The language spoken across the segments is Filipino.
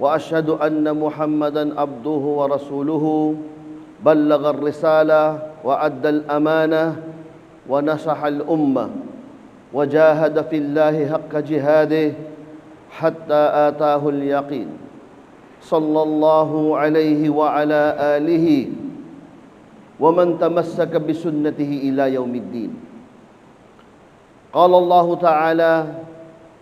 وأشهد أن محمدا عبده ورسوله بلغ الرسالة وأدى الأمانة ونصح الأمة وجاهد في الله حق جهاده حتى آتاه اليقين. صلى الله عليه وعلى آله ومن تمسك بسنته إلى يوم الدين. قال الله تعالى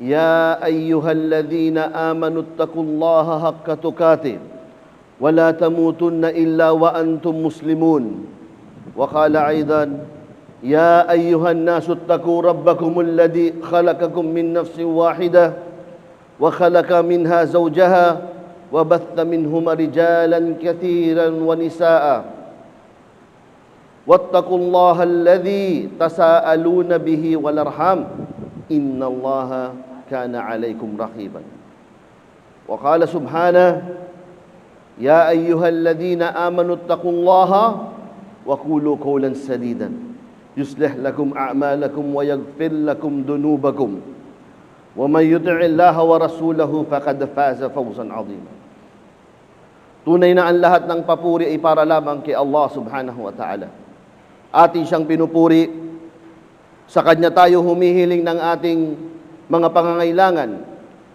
يا أيها الذين آمنوا اتقوا الله حق تقاته ولا تموتن إلا وأنتم مسلمون. وقال أيضا يا أيها الناس اتقوا ربكم الذي خلقكم من نفس واحدة وخلق منها زوجها وبث منهما رجالا كثيرا ونساء. واتقوا الله الذي تساءلون به والأرحام. inna allaha kana alaykum raqiban. wa qala subhana ya ayyuhalladhina amanu taqullaha wa qulu qawlan sadidan yuslih lakum a'malakum wa yaghfir lakum dhunubakum wa man yuti' allaha wa rasulahu faqad faza fawzan 'azima tunay na ang lahat ng papuri ay para lamang kay Allah subhanahu wa ta'ala. Atin siyang pinupuri. Sa Kanya tayo humihiling ng ating mga pangangailangan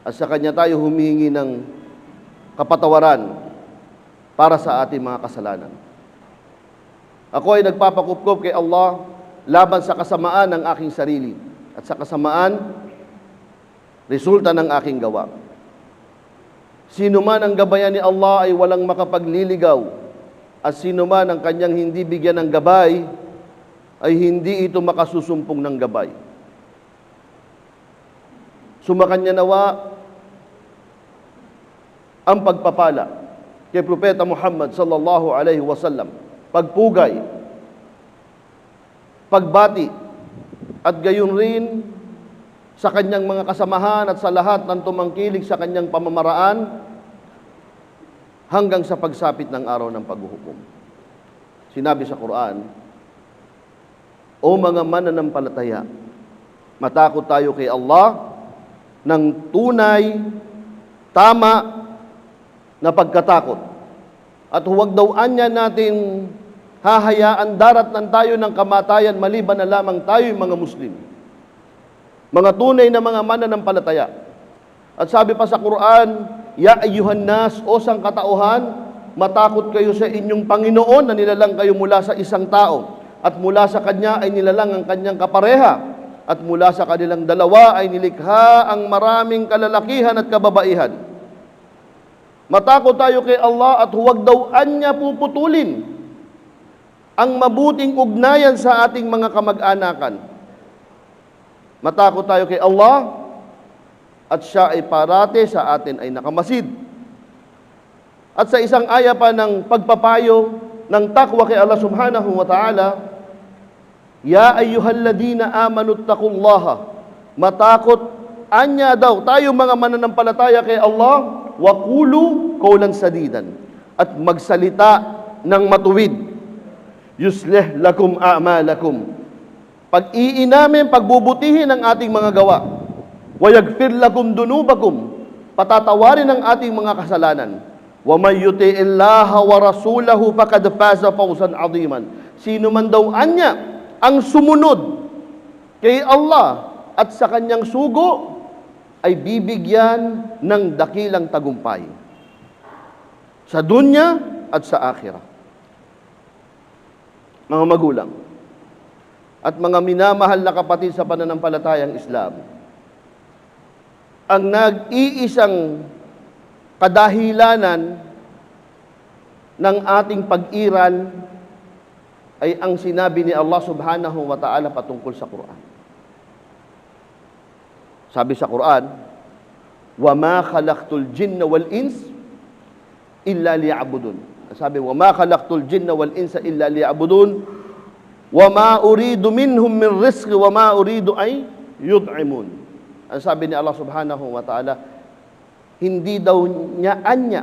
at sa Kanya tayo humihingi ng kapatawaran para sa ating mga kasalanan. Ako ay nagpapakupkup kay Allah laban sa kasamaan ng aking sarili at sa kasamaan resulta ng aking gawa. Sino man ang gabayan ni Allah ay walang makapagliligaw at sino man ang kanyang hindi bigyan ng gabay ay hindi ito makasusumpong ng gabay. Sumakanya nawa ang pagpapala kay Propeta Muhammad sallallahu alaihi wasallam, pagpugay, pagbati, at gayon rin sa kanyang mga kasamahan at sa lahat ng tumangkilig sa kanyang pamamaraan hanggang sa pagsapit ng araw ng paghuhukom. Sinabi sa Quran, O mga mananampalataya, matakot tayo kay Allah ng tunay, tama na pagkatakot. At huwag daw anya natin hahayaan darat ng tayo ng kamatayan maliban na lamang tayo'y mga Muslim. Mga tunay na mga mananampalataya. At sabi pa sa Quran, Ya ayyuhan nas, o sang katauhan, matakot kayo sa inyong Panginoon na nilalang kayo mula sa isang tao. At mula sa Kanya ay nilalang ang Kanyang kapareha. At mula sa kanilang dalawa ay nilikha ang maraming kalalakihan at kababaihan. Matakot tayo kay Allah at huwag daw anya puputulin ang mabuting ugnayan sa ating mga kamag-anakan. Matakot tayo kay Allah at siya ay parate sa atin ay nakamasid. At sa isang aya pa ng pagpapayo ng takwa kay Allah subhanahu wa ta'ala, Ya ayyuhalladina amanu taqullaha. Matakot anya daw tayo mga mananampalataya kay Allah wa qulu qawlan sadidan at magsalita ng matuwid. Yuslih lakum a'malakum. Pag-iin pagbubutihin ang ating mga gawa. Wayagfir lakum dunubakum. Patatawarin ang ating mga kasalanan. Wa may yuti'illaha wa rasulahu faqad faza fawzan 'aziman. Sino man daw anya ang sumunod kay Allah at sa kanyang sugo ay bibigyan ng dakilang tagumpay sa dunya at sa akhirah. Mga magulang at mga minamahal na kapatid sa pananampalatayang Islam, ang nag-iisang kadahilanan ng ating pag-iral ay ang sinabi ni Allah subhanahu wa ta'ala patungkol sa Quran. Sabi sa Quran, وَمَا خَلَقْتُ الْجِنَّ وَالْإِنسِ illa liya'budun. Sabi, wa ma khalaqtul jinna wal insa illa liya'budun wa ma uridu minhum min rizqi wa ma uridu ay yud'imun. Ang sabi ni Allah subhanahu wa ta'ala, hindi daw niya anya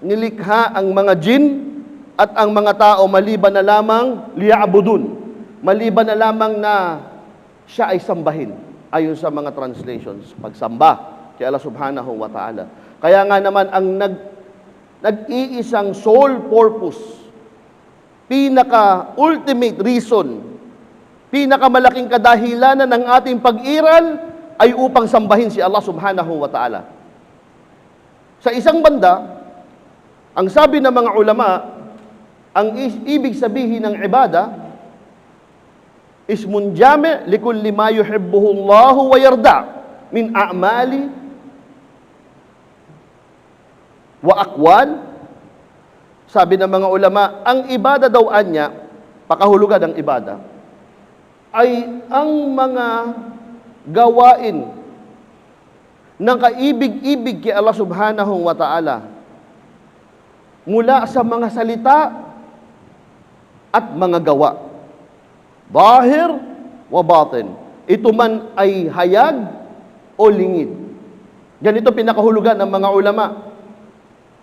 nilikha ang mga jin at ang mga tao maliban na lamang liya'budun. Maliban na lamang na siya ay sambahin ayon sa mga translations. Pagsamba kay Allah subhanahu wa ta'ala. Kaya nga naman ang nag, nag-iisang sole purpose, pinaka ultimate reason, pinakamalaking kadahilanan ng ating pag-iral ay upang sambahin si Allah subhanahu wa ta'ala. Sa isang banda, ang sabi ng mga ulama, ang ibig sabihin ng ibada, ismun jami' likulli ma yuhibbuhu Allah wa yarda min a'mali wa aqwal. Sabi ng mga ulama, ang ibada daw anya, pakahulugan ng ibada, ay ang mga gawain ng kaibig-ibig kay Allah subhanahu wa ta'ala mula sa mga salita at mga gawa. Bahir wa batin. Ito man ay hayag o lingid. Ganito pinakahulugan ng mga ulama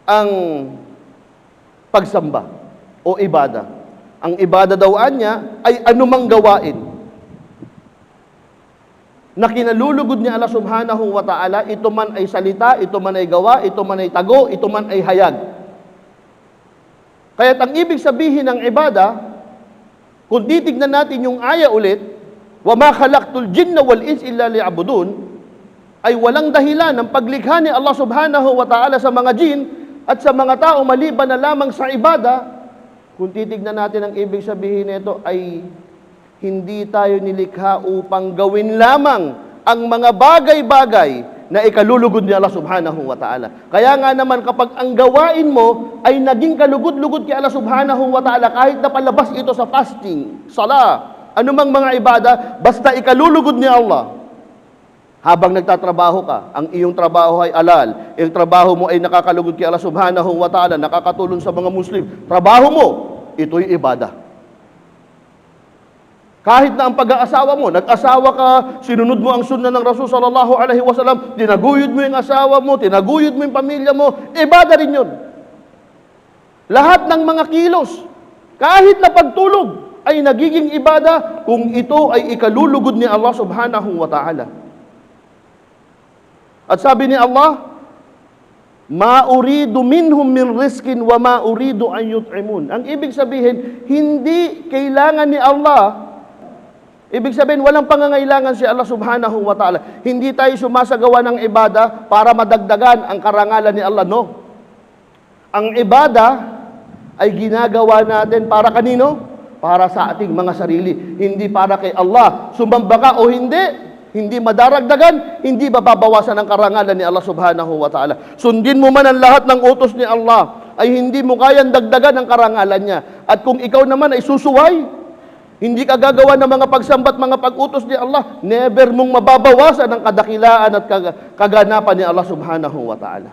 ang pagsamba o ibada. Ang ibada daw niya ay anumang gawain na kinalulugod ni Allah subhanahu wa ta'ala, ito man ay salita, ito man ay gawa, ito man ay tago, ito man ay hayag. Kaya't ang ibig sabihin ng ibada, kung titignan natin yung aya ulit, wa ma khalaqtul jinna wal ins illa liya'budun, ay walang dahilan ng paglikha ni Allah subhanahu wa ta'ala sa mga jin at sa mga tao maliban na lamang sa ibada, kung titignan natin ang ibig sabihin nito ay hindi tayo nilikha upang gawin lamang ang mga bagay-bagay na ikalulugod ni Allah subhanahu wa ta'ala. Kaya nga naman kapag ang gawain mo ay naging kalugod-lugod kay Allah subhanahu wa ta'ala kahit na palabas ito sa fasting, sala, anumang mga ibada, basta ikalulugod ni Allah. Habang nagtatrabaho ka, ang iyong trabaho ay alal, yung trabaho mo ay nakakalugod kay Allah subhanahu wa ta'ala, nakakatulong sa mga Muslim, trabaho mo, ito'y ibada. Kahit na ang pag-aasawa mo, nag-asawa ka, sinunod mo ang sunna ng Rasul sallallahu alaihi wasallam, tinaguyod mo yung asawa mo, tinaguyod mo yung pamilya mo, ibada rin yun. Lahat ng mga kilos, kahit na pagtulog, ay nagiging ibada kung ito ay ikalulugod ni Allah subhanahu wa ta'ala. At sabi ni Allah, Ma uridu minhum min riskin wa ma uridu an yut'imun. Ang ibig sabihin, hindi kailangan ni Allah Ibig sabihin, walang pangangailangan si Allah subhanahu wa ta'ala. Hindi tayo sumasagawa ng ibada para madagdagan ang karangalan ni Allah. No. Ang ibada ay ginagawa natin para kanino? Para sa ating mga sarili. Hindi para kay Allah. Sumamba ka o hindi, hindi madaragdagan, hindi mababawasan ang karangalan ni Allah subhanahu wa ta'ala. Sundin mo man ang lahat ng utos ni Allah, ay hindi mo kayang dagdagan ang karangalan niya. At kung ikaw naman ay susuway, hindi ka gagawa ng mga pagsambat, mga pag-utos ni Allah, never mong mababawasan ang kadakilaan at kag- kaganapan ni Allah subhanahu wa ta'ala.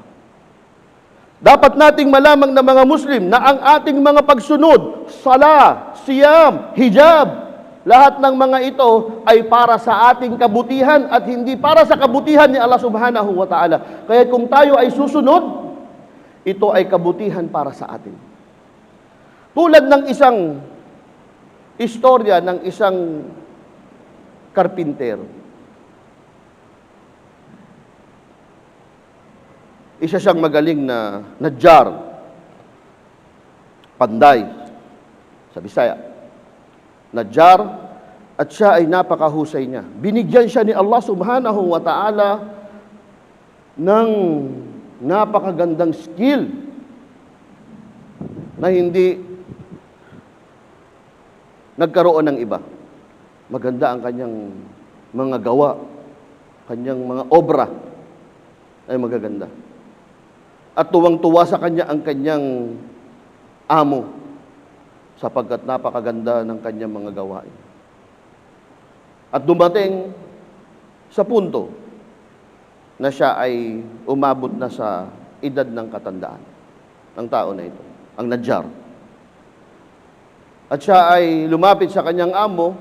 Dapat nating malamang na mga Muslim na ang ating mga pagsunod, sala, siyam, hijab, lahat ng mga ito ay para sa ating kabutihan at hindi para sa kabutihan ni Allah subhanahu wa ta'ala. Kaya kung tayo ay susunod, ito ay kabutihan para sa atin. Tulad ng isang istorya ng isang karpintero. Isa siyang magaling na nadjar, panday, sa Bisaya. Nadjar, at siya ay napakahusay niya. Binigyan siya ni Allah subhanahu wa ta'ala ng napakagandang skill na hindi nagkaroon ng iba. Maganda ang kanyang mga gawa, kanyang mga obra ay magaganda. At tuwang-tuwa sa kanya ang kanyang amo sapagkat napakaganda ng kanyang mga gawain. At dumating sa punto na siya ay umabot na sa edad ng katandaan. ng tao na ito, ang Najjar. At siya ay lumapit sa kanyang amo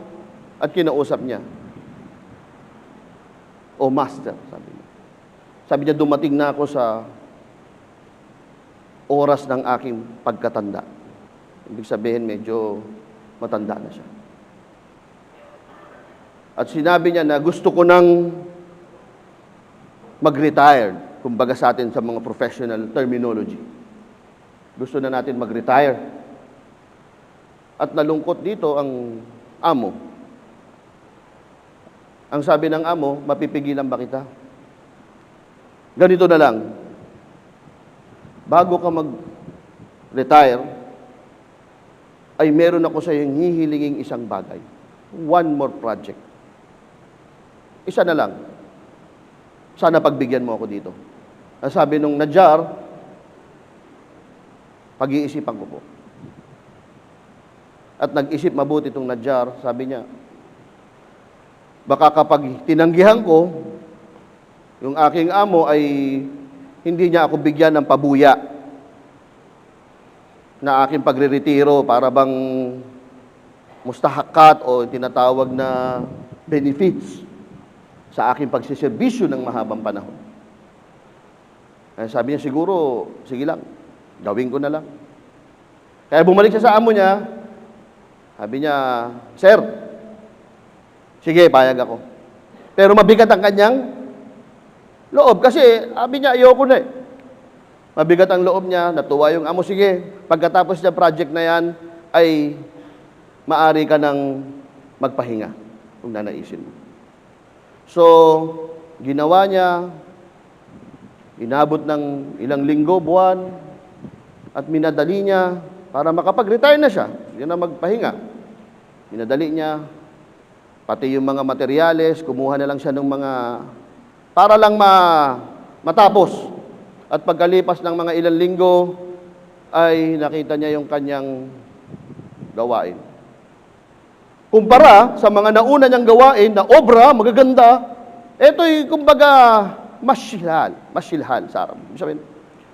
at kinausap niya. O master, sabi niya. Sabi niya, dumating na ako sa oras ng aking pagkatanda. Ibig sabihin, medyo matanda na siya. At sinabi niya na gusto ko nang mag-retire, kumbaga sa atin sa mga professional terminology. Gusto na natin mag-retire. At nalungkot dito ang amo. Ang sabi ng amo, mapipigilan ba kita? Ganito na lang. Bago ka mag-retire, ay meron ako sa iyong hihilinging isang bagay. One more project. Isa na lang. Sana pagbigyan mo ako dito. Ang sabi nung Najjar, pag-iisipan ko po. At nag-isip mabuti itong Najjar, sabi niya, baka kapag tinanggihan ko, yung aking amo ay hindi niya ako bigyan ng pabuya na aking pagre-retiro para bang mustahakat o tinatawag na benefits sa aking pagsiservisyo ng mahabang panahon. Eh, sabi niya, siguro, sige lang, gawin ko na lang. Kaya bumalik siya sa amo niya, sabi niya, Sir, sige, payag ako. Pero mabigat ang kanyang loob. Kasi, sabi niya, ayoko na eh. Mabigat ang loob niya, natuwa yung amo, sige, pagkatapos niya project na yan, ay maari ka ng magpahinga kung nanaisin mo. So, ginawa niya, inabot ng ilang linggo, buwan, at minadali niya para makapag-retire na siya. Yan na magpahinga. Minadali niya, pati yung mga materyales, kumuha na lang siya ng mga, para lang ma, matapos. At pagkalipas ng mga ilang linggo, ay nakita niya yung kanyang gawain. Kumpara sa mga nauna niyang gawain na obra, magaganda, ito'y kumbaga masyilhal, masyilhal sa Arab. Sabihin,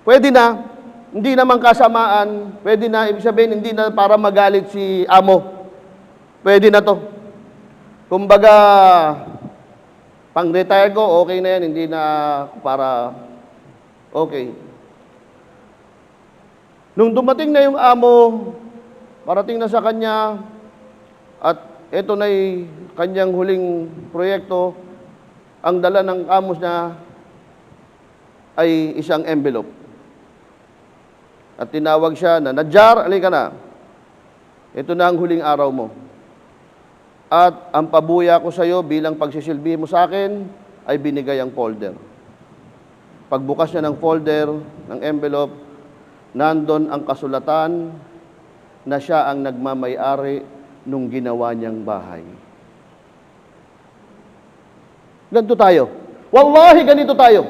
pwede na, hindi naman kasamaan, pwede na, ibig sabihin, hindi na para magalit si amo. Pwede na to. Kumbaga, pang-retire ko, okay na yan, hindi na para, okay. Nung dumating na yung amo, parating na sa kanya, at ito na'y kanyang huling proyekto, ang dala ng amos niya ay isang envelope. At tinawag siya na, Nadjar, alika na. Ito na ang huling araw mo. At ang pabuya ko sa iyo bilang pagsisilbi mo sa akin ay binigay ang folder. Pagbukas niya ng folder, ng envelope, nandon ang kasulatan na siya ang nagmamay-ari nung ginawa niyang bahay. Ganito tayo. Wallahi, ganito tayo.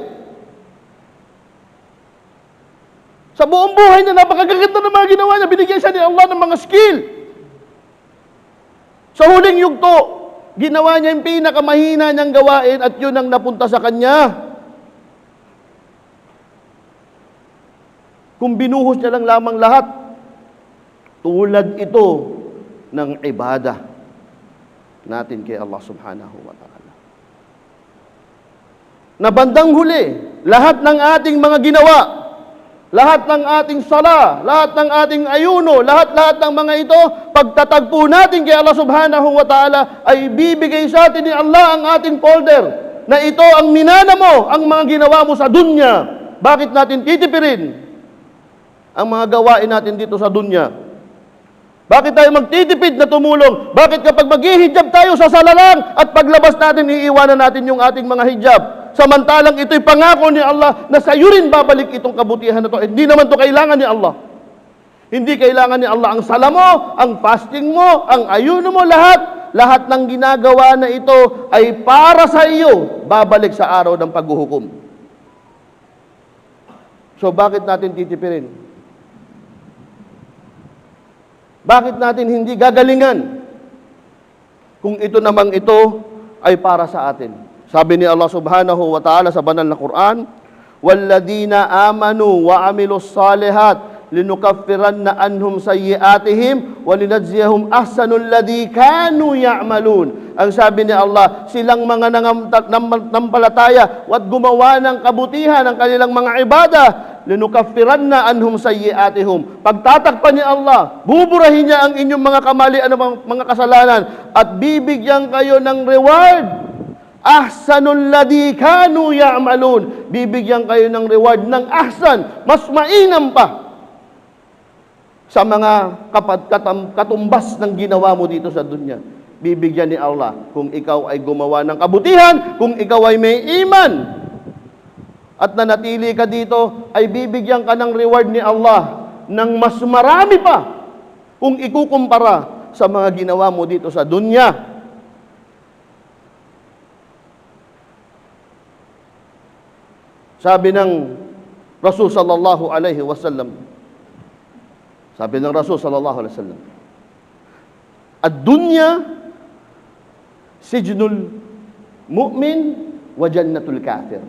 Sa buong buhay niya, napakaganda ng mga ginawa niya. Binigyan siya ni Allah ng mga skill. Sa huling yugto, ginawa niya yung pinakamahina niyang gawain at yun ang napunta sa kanya. Kung binuhos niya lang lamang lahat, tulad ito ng ibada natin kay Allah subhanahu wa ta'ala. Na bandang huli, lahat ng ating mga ginawa, lahat ng ating sala, lahat ng ating ayuno, lahat-lahat ng mga ito, pagtatagpo natin kay Allah subhanahu wa ta'ala, ay bibigay sa atin ni Allah ang ating folder, na ito ang minana mo, ang mga ginawa mo sa dunya. Bakit natin titipirin ang mga gawain natin dito sa dunya? Bakit tayo magtitipid na tumulong? Bakit kapag maghihijab tayo sa salalang at paglabas natin, iiwanan natin yung ating mga hijab? Samantalang ito'y pangako ni Allah na sa iyo rin babalik itong kabutihan na to. Hindi naman to kailangan ni Allah. Hindi kailangan ni Allah ang sala mo, ang fasting mo, ang ayuno mo, lahat. Lahat ng ginagawa na ito ay para sa iyo, babalik sa araw ng paghuhukom. So bakit natin titipirin? Bakit natin hindi gagalingan? Kung ito namang ito ay para sa atin. Sabi ni Allah subhanahu wa ta'ala sa banal na Quran, وَالَّذِينَ آمَنُوا وَعَمِلُوا الصَّالِحَاتِ linukaffiranna anhum sayyi'atihim wa linajziyahum ahsanul ladhi kanu ya'malun. Ang sabi ni Allah, silang mga nangampalataya at gumawa ng kabutihan ng kanilang mga ibada, linukaffiranna anhum sayyi'atihum. Pagtatakpan ni Allah, buburahin niya ang inyong mga kamalian ng mga kasalanan at bibigyan kayo ng reward Ahsanul ladhi kanu ya'malun. Bibigyan kayo ng reward ng ahsan, mas mainam pa sa mga kapat, katumbas ng ginawa mo dito sa dunya. Bibigyan ni Allah kung ikaw ay gumawa ng kabutihan, kung ikaw ay may iman. At nanatili ka dito, ay bibigyan ka ng reward ni Allah ng mas marami pa kung ikukumpara sa mga ginawa mo dito sa dunya. Sabi ng Rasul sallallahu alaihi wasallam, sabi ng Rasul sallallahu alaihi wasallam, Ad-dunya sijnul mu'min wa jannatul kafir.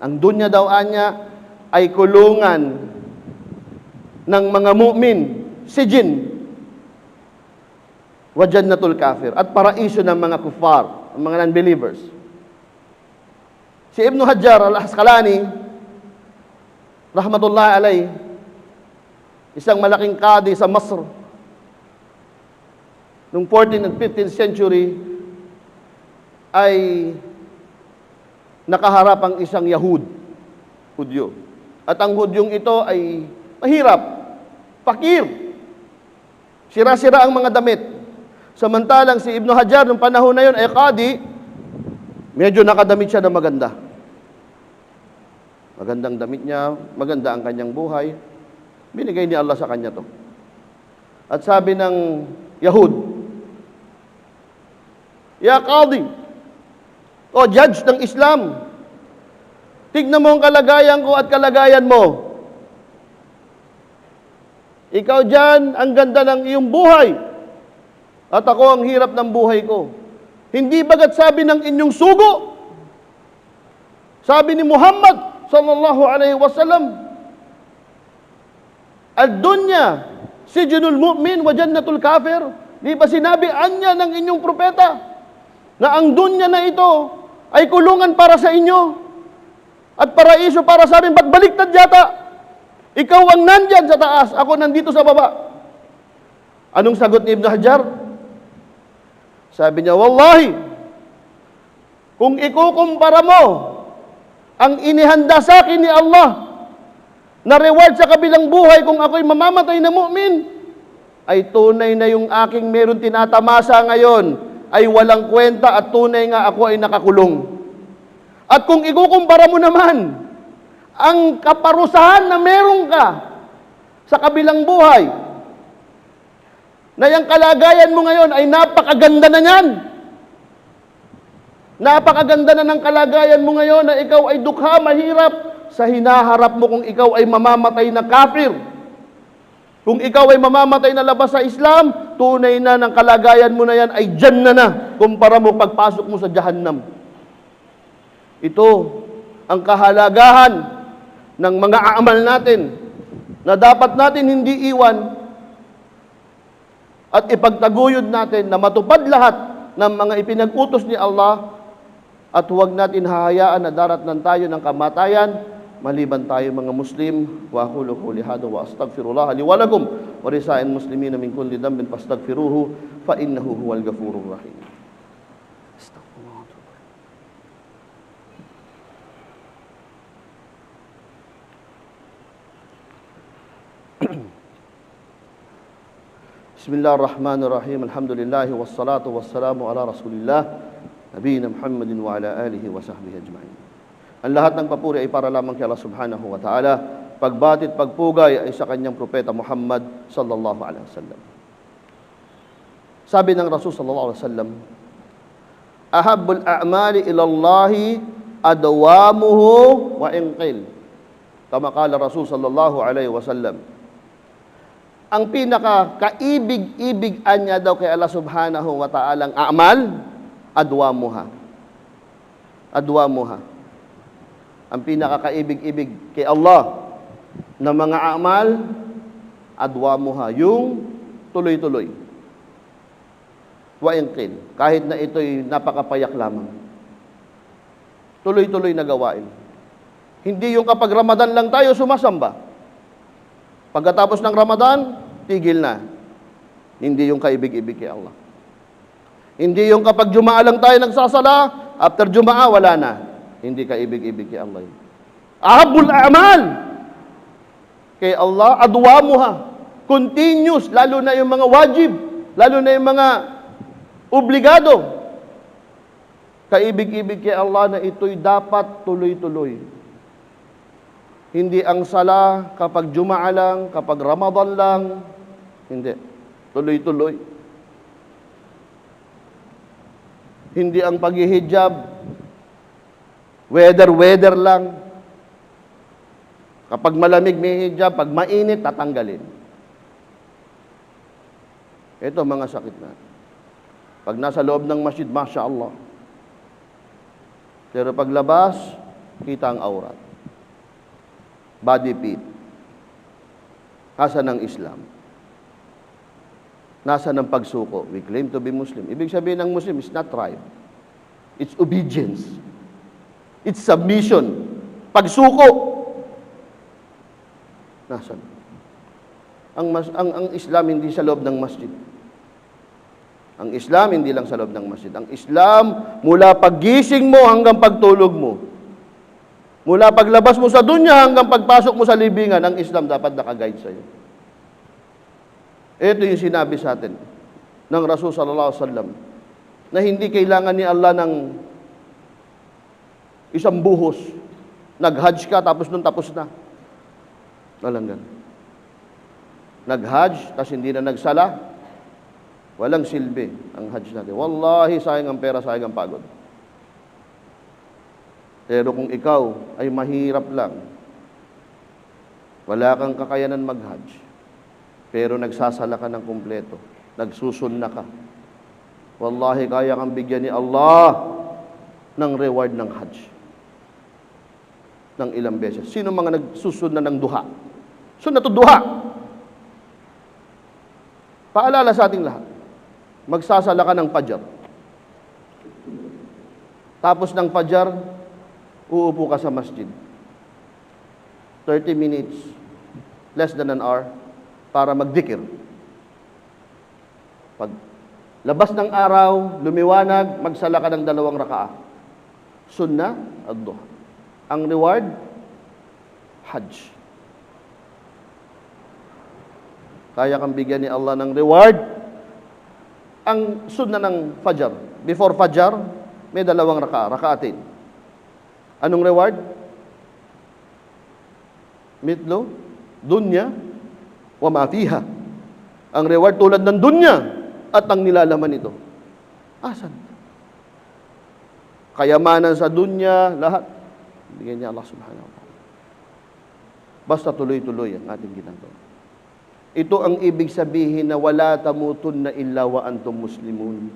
Ang dunya daw anya ay kulungan ng mga mu'min, sijin wa jannatul kafir at paraiso ng mga kufar, ng mga non-believers. Si Ibn Hajar al-Asqalani, rahmatullahi alay, isang malaking kadi sa Masr, noong 14th and 15th century, ay nakaharap ang isang Yahud, Hudyo. At ang Hudyong ito ay mahirap, pakir, sira-sira ang mga damit. Samantalang si Ibn Hajar, nung panahon na yun, ay kadi, Medyo nakadamit siya na maganda. Magandang damit niya, maganda ang kanyang buhay. Binigay ni Allah sa kanya to. At sabi ng Yahud, Ya Qadi, o judge ng Islam, tignan mo ang kalagayan ko at kalagayan mo. Ikaw dyan, ang ganda ng iyong buhay. At ako ang hirap ng buhay ko. Hindi bagat sabi ng inyong sugo. Sabi ni Muhammad sallallahu alaihi wasallam, Ad-dunya sijnul mu'min wa jannatul kafir. Di ba sinabi anya ng inyong propeta na ang dunya na ito ay kulungan para sa inyo at paraiso para sa amin. Ba't baliktad yata? Ikaw ang nandyan sa taas, ako nandito sa baba. Anong sagot ni Ibn Hajar? Sabi niya, Wallahi, kung ikukumpara mo ang inihanda sa akin ni Allah na reward sa kabilang buhay kung ako'y mamamatay na mu'min, ay tunay na yung aking meron tinatamasa ngayon ay walang kwenta at tunay nga ako ay nakakulong. At kung ikukumpara mo naman ang kaparusahan na meron ka sa kabilang buhay, na yung kalagayan mo ngayon ay napakaganda na niyan. Napakaganda na ng kalagayan mo ngayon na ikaw ay dukha, mahirap sa hinaharap mo kung ikaw ay mamamatay na kafir. Kung ikaw ay mamamatay na labas sa Islam, tunay na ng kalagayan mo na yan ay dyan na na kumpara mo pagpasok mo sa jahannam. Ito ang kahalagahan ng mga aamal natin na dapat natin hindi iwan at ipagtaguyod natin na matupad lahat ng mga ipinag-utos ni Allah at huwag natin hahayaan na daratnan tayo ng kamatayan maliban tayo mga Muslim wa aqulu qawli hadha wa astaghfirullah li wa lakum wa risa'il muslimina min kulli dhanbin fastaghfiruhu fa innahu huwal ghafurur rahim Astaghfirullah. Bismillahirrahmanirrahim. Alhamdulillah wassalatu wassalamu ala Rasulillah nabiyina Muhammadin wa ala alihi wa sahbihi ajma'in. Ang lahat ng papuri ay para lamang kay Allah Subhanahu wa Ta'ala. Pagbatit, pagpugay ay sa kanyang propeta Muhammad sallallahu alaihi wasallam. Sabi ng Rasul sallallahu alaihi wasallam, Ahabbul a'mali ila Allah adwamuhu wa inqil. Kama kala Rasul sallallahu alaihi wasallam. Ang pinaka kaibig-ibig anya daw kay Allah Subhanahu wa Ta'ala ang amal adwamuha. Adwamuha. Ang pinakakaibig-ibig kay Allah na mga amal, adwamuha, yung tuloy-tuloy. Waingkin, kahit na ito'y napakapayak lamang. Tuloy-tuloy na gawain. Hindi yung kapag Ramadan lang tayo sumasamba. Pagkatapos ng Ramadan, tigil na. Hindi yung kaibig-ibig kay Allah. Hindi yung kapag Jumaa lang tayo nagsasala, after Jumaa, wala na. Hindi kaibig-ibig kay Allah. Ahabul amal! Kay Allah, adwamuha. Continuous, lalo na yung mga wajib, lalo na yung mga obligado. Kaibig-ibig kay Allah na ito'y dapat tuloy-tuloy. Hindi ang sala kapag Jumaa lang, kapag Ramadan lang. Hindi. Tuloy-tuloy. Hindi ang paghihijab, weather-weather lang. Kapag malamig may hijab, pag mainit, tatanggalin. Ito mga sakit na. Pag nasa loob ng masjid, Masya Allah. Pero paglabas, kita ang aurat. Body pit. Asa ng Islam? Nasa ng pagsuko? We claim to be Muslim. Ibig sabihin ng Muslim is not tribe. It's obedience. It's submission. Pagsuko. Nasaan? Ang, mas, ang, ang Islam hindi sa loob ng masjid. Ang Islam hindi lang sa loob ng masjid. Ang Islam mula paggising mo hanggang pagtulog mo. Mula paglabas mo sa dunya hanggang pagpasok mo sa libingan, ang Islam dapat nakaguide sa iyo. Ito yung sinabi sa atin ng Rasul sallallahu alaihi wasallam na hindi kailangan ni Allah ng isang buhos. Nag-hajj ka tapos nun tapos na. Walang ganun. Nag-hajj tapos hindi na nagsala. Walang silbi ang hajj natin. Wallahi, sayang ang pera, sayang ang pagod. Pero kung ikaw ay mahirap lang, wala kang kakayanan mag-hajj, pero nagsasala ka ng kumpleto, nagsusunna ka, wallahi, kaya kang bigyan ni Allah ng reward ng hajj. Ng ilang beses. Sino mga nagsusunna ng duha? Sunna to duha. Paalala sa ating lahat. Magsasala ka ng pajar. Tapos ng pajar, uupo ka sa masjid. 30 minutes, less than an hour, para magdikir. Pag labas ng araw, lumiwanag, magsala ka ng dalawang rakaa. Sunnah, ad-duha. Ang reward, hajj. Kaya kang bigyan ni Allah ng reward. Ang sunnah ng fajar. Before fajar, may dalawang raka, rakaatin. Anong reward? Mitlo, dunya, wa ma fiha. Ang reward tulad ng dunya at ang nilalaman nito. Asan? Kayamanan sa dunya, lahat. Bigyan niya Allah subhanahu wa ta'ala. Basta tuloy-tuloy ang ating ginagawa. Ito ang ibig sabihin na wala tamutun na illa wa antum muslimun.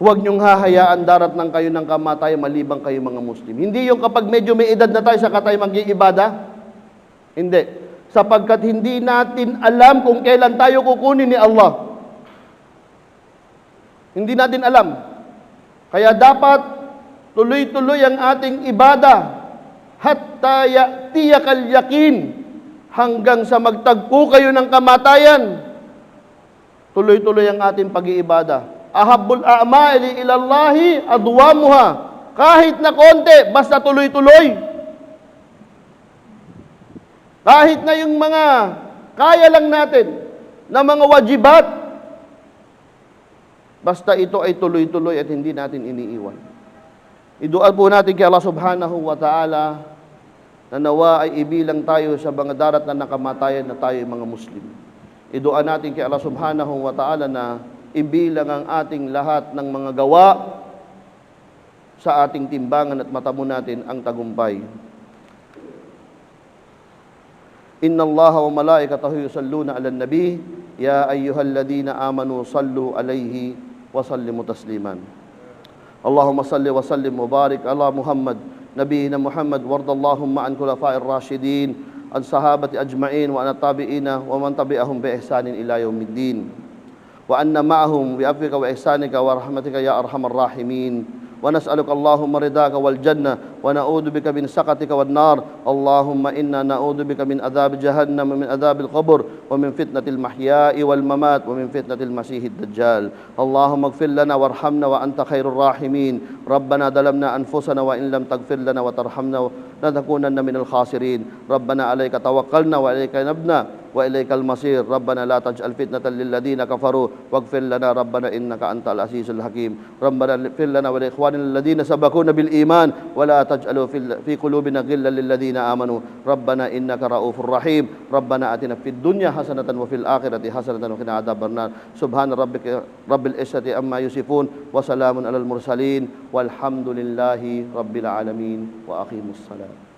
Huwag niyong hahayaan darat ng kayo ng kamatay malibang kayo mga Muslim. Hindi yung kapag medyo may edad na tayo sa tayo mag-iibada. Hindi. Sapagkat hindi natin alam kung kailan tayo kukunin ni Allah. Hindi natin alam. Kaya dapat tuloy-tuloy ang ating ibada hatta ya'tiyakal yakin hanggang sa magtagpo kayo ng kamatayan. Tuloy-tuloy ang ating pag-iibada. Ahabbul a'mali ilallahi adwamuha. Kahit na konti, basta tuloy-tuloy. Kahit na yung mga kaya lang natin na mga wajibat, basta ito ay tuloy-tuloy at hindi natin iniiwan. Idua po natin kay Allah subhanahu wa ta'ala na nawa ay ibilang tayo sa mga darat na nakamatayan na tayo ay mga Muslim. Idua natin kay Allah subhanahu wa ta'ala na ibilang ang ating lahat ng mga gawa sa ating timbangan at matamo natin ang tagumpay. Inna Allah wa malaikatahu yusalluna ala nabi ya ayyuhalladhina amanu sallu alayhi wa sallimu tasliman. Allahumma salli wa sallim wa barik ala Muhammad نبينا محمد وارض اللهم عن خلفاء الراشدين عن صحابة أجمعين وعن التابعين ومن تبعهم بإحسان إلى يوم الدين وأن معهم بعفوك وإحسانك ورحمتك يا أرحم الراحمين ونسألك اللهم رضاك والجنة ونعوذ بك من سخطك والنار اللهم إنا نعوذ بك من عذاب جهنم ومن عذاب القبر ومن فتنة المحياء والممات ومن فتنة المسيح الدجال اللهم اغفر لنا وارحمنا وأنت خير الراحمين ربنا ظلمنا أنفسنا وإن لم تغفر لنا وترحمنا لنكونن من الخاسرين ربنا عليك توكلنا وإليك نبنا وإليك المصير. ربنا لا تجعل فتنة للذين كفروا. واغفر لنا ربنا إنك أنت العزيز الحكيم. ربنا اغفر لنا ولإخواننا الذين سبقونا بالإيمان. ولا تجعلوا في قلوبنا غلا للذين آمنوا. ربنا إنك رؤوف رحيم. ربنا آتنا في الدنيا حسنة وفي الآخرة حسنة وقنا عذاب النار. سبحان ربك رب العزة عما يصفون وسلام على المرسلين. والحمد لله رب العالمين. وأقيموا الصلاة.